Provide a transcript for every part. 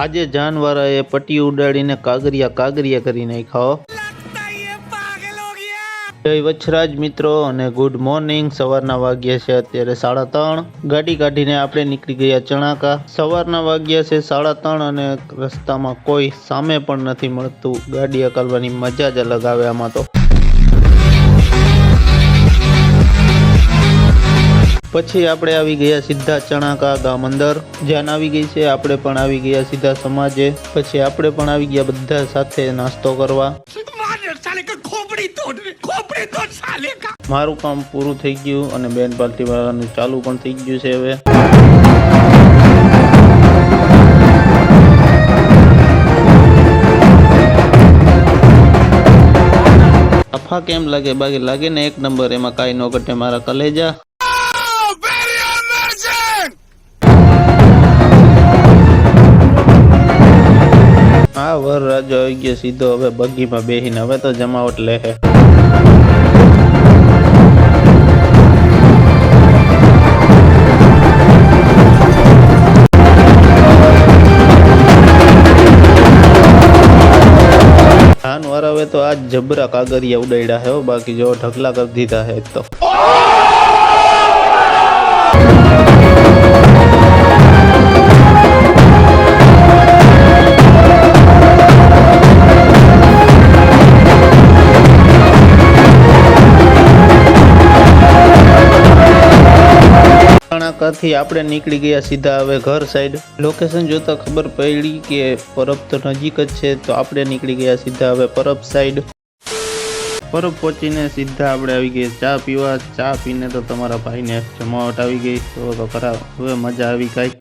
આજે જાનવારાએ પટ્ટી ઉડાડીને કાગરિયા કાગરિયા કરી નાખ્યો જય વચ્છરાજ મિત્રો અને ગુડ મોર્નિંગ સવારના વાગ્યા છે અત્યારે સાડા ત્રણ. ગાડી કાઢીને આપણે નીકળી ગયા ચણાકા. સવારના વાગ્યા છે સાડા ત્રણ અને રસ્તામાં કોઈ સામે પણ નથી મળતું. ગાડી અકલવાની મજા જ અલગ આવે આમાં તો. પછી આપણે આવી ગયા સીધા ચણાકા ગામ અંદર. જાન આવી ગઈ છે, આપણે પણ આવી ગયા સીધા સમાજે. પછી આપણે પણ આવી ગયા બધા સાથે નાસ્તો કરવા. મારું કામ પૂરું થઈ ગયું અને બેન પાર્ટી વાળાનું ચાલુ પણ થઈ ગયું છે હવે. અફા કેમ લાગે? બાકી લાગે ને એક નંબર, એમાં કાંઈ ન ઘટે મારા કલેજા. આ વર રાજો આવી ગયો સીધો હવે બગીમાં બેહીને. હવે તો જમાવટ લે હે. ધાન વરાવે તો આજ જબરા કાગરિયા ઉડાડ્યા હે હો, બાકી જો ઢગલા કરી દીધા હે એક તો. કર્ણાટકથી આપણે નીકળી ગયા સીધા હવે ઘર સાઈડ લોકેશન જોતા ખબર પડી કે પરબ તો નજીક જ છે, તો આપણે નીકળી ગયા સીધા હવે પરબ સાઈડ પરબ પહોંચીને સીધા આપણે આવી ગયા ચા પીવા. ચા પીને તો તમારા ભાઈને જમાવટ આવી ગઈ, તો તો હવે મજા આવી કાંઈ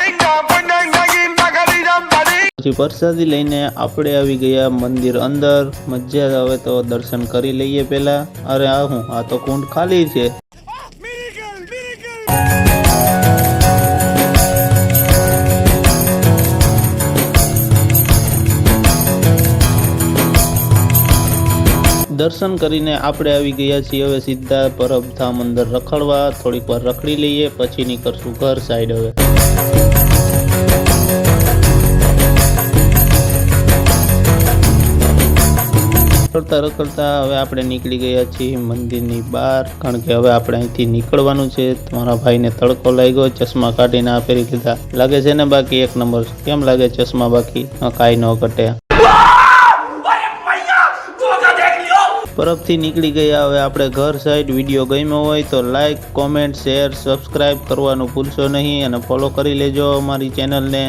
પછી પ્રસાદી લઈને આપણે આવી ગયા મંદિર અંદર. મજા હવે તો દર્શન કરી લઈએ પેલા અરે આ હું, આ તો કુંડ ખાલી છે. દર્શન કરીને આપણે આવી ગયા છીએ. હવે સીધા પરબધામ અંદર રખડવા, થોડીક વાર રખડી લઈએ, પછી નીકળશું ઘર સાઈડ હવે. રખડતા રખડતા હવે આપણે નીકળી ગયા છીએ મંદિરની બહાર, કારણ કે હવે આપણે અહીંથી નીકળવાનું છે. તમારા ભાઈને તડકો લાગ્યો, ચશ્મા કાઢીને આ પહેરી લાગે છે ને બાકી એક નંબર? કેમ લાગે ચશ્મા બાકી? કાંઈ ન ઘટે. પરબથી નીકળી ગયા. હવે આપણે ઘર સાઈડ વીડિયો ગમ્યો હોય તો લાઈક કોમેન્ટ શેર સબસ્ક્રાઈબ કરવાનું ભૂલશો નહીં અને ફોલો કરી લેજો અમારી ચેનલને